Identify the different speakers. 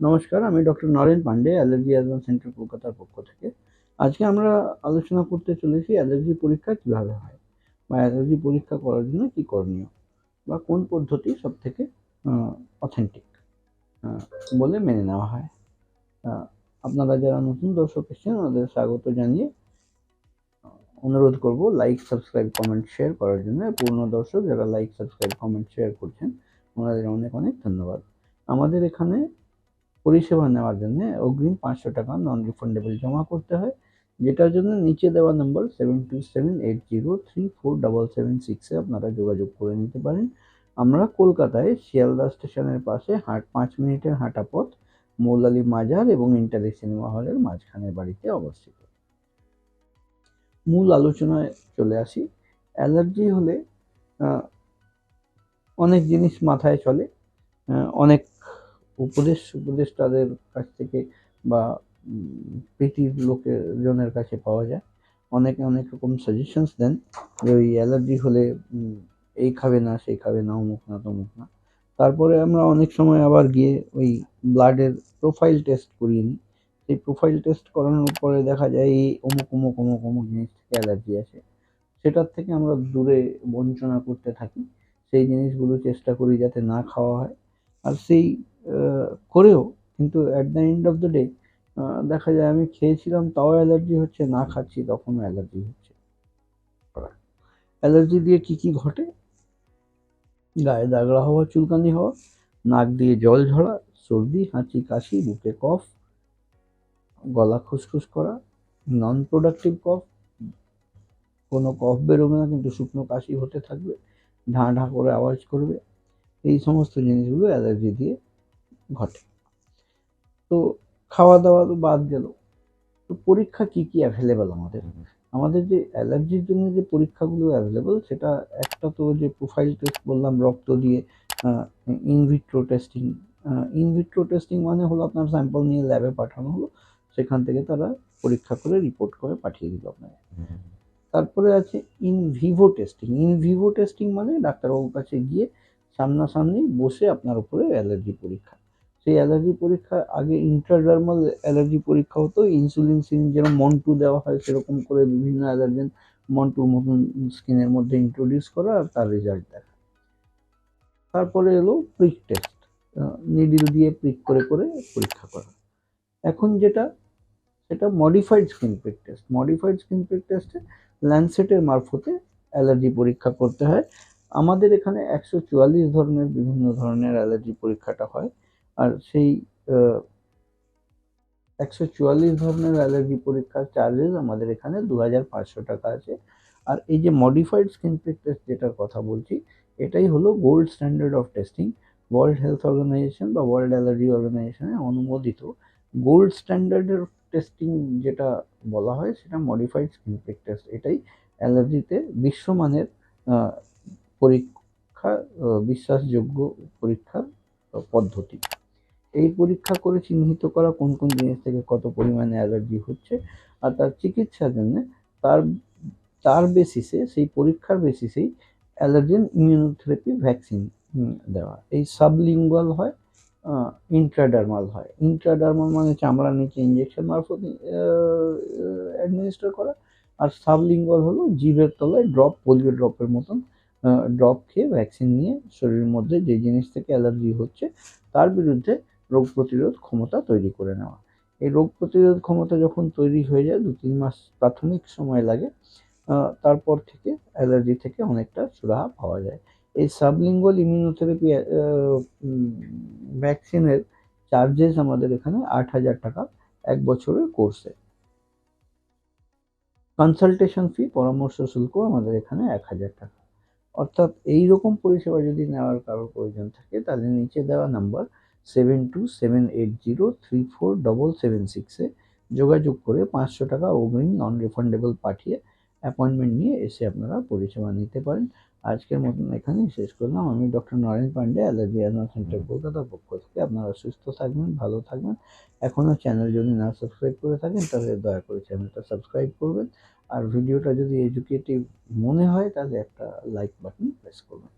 Speaker 1: নমস্কার, আমি doctor Naren Pandey, allergy advance centre কলকাতার পক্ষ থেকে। আজকে আমরা আলোচনা করতে চলেছি অ্যালার্জি পরীক্ষা কীভাবে হয় বা অ্যালার্জি পরীক্ষা করার জন্য কী করণীয় বা কোন পদ্ধতি সব থেকে অথেন্টিক বলে মেনে নেওয়া হয়। আপনারা যারা নতুন দর্শক এসেছেন ওদের স্বাগত জানিয়ে অনুরোধ করব লাইক সাবস্ক্রাইব কমেন্ট শেয়ার করার জন্য। পূর্ণ দর্শক যারা লাইক সাবস্ক্রাইব কমেন্ট শেয়ার করছেন, ওনাদের অনেক অনেক ধন্যবাদ। আমাদের এখানে পরিষেবা নেওয়ার জন্য অগ্রিম পাঁচশো টাকা নন রিফান্ডেবল জমা করতে হয়, যেটার জন্য নিচে দেওয়া number seven two seven eight zero three four double seven সিক্সে আপনারা যোগাযোগ করে নিতে পারেন। আমরা কলকাতায় শিয়ালদা স্টেশনের পাশে হাট পাঁচ মিনিটের হাঁটা পথ, মৌলালি মাজার এবং ইন্টারি সিনেমা হলের মাঝখানের বাড়িতে অবস্থিত। মূল আলোচনায় চলে আসি। অ্যালার্জি হলে অনেক জিনিস মাথায় চলে অনেক উপদেশ উপদেশ তাদের কাছ থেকে বা প্রীতির লোকের জনের কাছে পাওয়া যায়। অনেকে অনেক রকম সাজেশনস দেন যে ওই অ্যালার্জি হলে এই খাবে না, সেই খাবে না, অমুক না, তমুক না। তারপরে আমরা অনেক সময় আবার গিয়ে ওই ব্লাডের প্রোফাইল টেস্ট করিয়ে নিই। সেই প্রোফাইল টেস্ট করানোর পরে দেখা যায় এই অমুক অমুক অমুক অমুক জিনিস থেকে অ্যালার্জি আছে সেটার থেকে আমরা দূরে বঞ্চনা করতে থাকি। সেই জিনিসগুলো চেষ্টা করি যাতে না খাওয়া হয়। আর সেই করেও, কিন্তু at the end of the day দেখা যায় আমি খেয়েছিলাম, তাও অ্যালার্জি হচ্ছে, না খাচ্ছি, তখনও অ্যালার্জি হচ্ছে। অ্যালার্জি দিয়ে কি কি ঘটে? গায়ে দাগড়া হওয়া, চুলকানি হওয়া, নাক দিয়ে জল ঝরা, সর্দি, হাঁচি, কাশি, বুকে কফ, গলা খুসখুস করা নন প্রোডাক্টিভ কফ, কোনো কফ বেরোবে না, কিন্তু শুকনো কাশি হতে থাকবে, ঢাঁ ঢাঁ করে আওয়াজ করবে, এই সমস্ত জিনিসগুলো অ্যালার্জি দিয়ে ঘটে। তো খাওয়া দাওয়া তো বাদ গেল। তো পরীক্ষা কি কি অ্যাভেলেবেল আমাদের? আমাদের যে অ্যালার্জির জন্য যে পরীক্ষাগুলো অ্যাভেলেবেল সেটা একটা তো যে প্রোফাইল টেস্ট বললাম রক্ত দিয়ে ইনভিট্রো টেস্টিং ইনভিট্রো টেস্টিং মানে হলো আপনার স্যাম্পল নিয়ে ল্যাবে পাঠানো হলো সেখান থেকে তারা পরীক্ষা করে রিপোর্ট করে পাঠিয়ে দিল আপনাকে। তারপরে আছে in vivo testing in vivo testing মানে ডাক্তারবাবুর কাছে গিয়ে সামনাসামনি বসে আপনার উপরে অ্যালার্জি পরীক্ষা। সেই অ্যালার্জি পরীক্ষা, আগে ইন্ট্রাডার্মাল অ্যালার্জি পরীক্ষা হতো ইনসুলিন সিরিঞ্জ যেরকম মন্টু দেওয়া হয় সেরকম করে বিভিন্ন অ্যালার্জেন মন্টুর মতন স্কিনের মধ্যে ইন্ট্রোডিউস করা আর তার রেজাল্ট দেখা। তারপরে এলো প্রিক টেস্ট নিডিল দিয়ে প্রিক করে করে পরীক্ষা করা। এখন যেটা, সেটা modified skin prick test modified skin prick টেস্টে ল্যান্ডসেটের মারফতে অ্যালার্জি পরীক্ষা করতে হয়। আমাদের এখানে একশো চুয়াল্লিশ ধরনের বিভিন্ন ধরনের অ্যালার্জি পরীক্ষাটা হয়। আর সেই একশো চুয়াল্লিশ ধরনের অ্যালার্জি পরীক্ষার চার্জেস আমাদের এখানে দু হাজার পাঁচশো টাকা আছে। আর এই যে মডিফাইড স্কিন প্রিক টেস্ট যেটার কথা বলছি, এটাই হলো gold standard of testing world health organization বা ওয়ার্ল্ড অ্যালার্জি অর্গানাইজেশনে অনুমোদিত গোল্ড স্ট্যান্ডার্ডের টেস্টিং যেটা বলা হয়, সেটা মডিফাইড স্কিন প্রিক টেস্ট এটাই অ্যালার্জিতে বিশ্বমানের পরীক্ষা বিশ্বাসযোগ্য পরীক্ষার পদ্ধতি। এই পরীক্ষা করে চিহ্নিত করা কোন কোন জিনিস থেকে কত পরিমাণে অ্যালার্জি হচ্ছে আর তার চিকিৎসার জন্য তার তার বেসিসে সেই পরীক্ষার বেসিসেই অ্যালার্জেন ইমিউনোথেরাপি ভ্যাকসিন দেওয়া। এই সাবলিঙ্গুয়াল হয় ইন্ট্রাডার্মাল হয়। ইন্ট্রাডার্মাল মানে চামড়ার নিচে ইঞ্জেকশন মারফত অ্যাডমিনিস্টার করা। আর সাবলিঙ্গুয়াল হলো জিভের তলায় ড্রপ পোলিও ড্রপের মতন ড্রপ খেয়ে ভ্যাকসিন নিয়ে শরীরের মধ্যে যে জিনিস থেকে অ্যালার্জি হচ্ছে, তার বিরুদ্ধে রোগ প্রতিরোধ ক্ষমতা তৈরি করে নেওয়া। এই রোগ প্রতিরোধ ক্ষমতা যখন তৈরি হয়ে যায় দু তিন মাস প্রাথমিক সময় লাগে তারপর থেকে অ্যালার্জি থেকে অনেকটা সুরাহা পাওয়া যায়। এই সাবলিঙ্গুয়াল ইমিউনোথেরাপি ভ্যাকসিনের চার্জেস আমাদের এখানে আট হাজার টাকা এক বছরের কোর্সে। কনসালটেশন ফি, পরামর্শ শুল্ক আমাদের এখানে এক হাজার টাকা। অর্থাৎ এই রকম পরিষেবা যদি নেওয়ার কারোর প্রয়োজন থাকে, তাহলে নিচে দেওয়া number seven two seven eight zero three four double seven সিক্সে যোগাযোগ করে পাঁচশো টাকা অগ্রিম নন রিফান্ডেবল পাঠিয়ে অ্যাপয়েন্টমেন্ট নিয়ে এসে আপনারা পরিষেবা নিতে পারেন। আজকের মতন এখানেই শেষ করলাম। আমি doctor Naren Pandey allergy advance centre কলকাতার পক্ষ থেকে আপনারা সুস্থ থাকবেন ভালো থাকবেন। এখনও চ্যানেল যদি না সাবস্ক্রাইব করে থাকেন তাহলে দয়া করে চ্যানেলটা সাবস্ক্রাইব করবেন। আর ভিডিওটা যদি এডুকেটিভ মনে হয় তাহলে একটা লাইক বাটন প্রেস করবেন।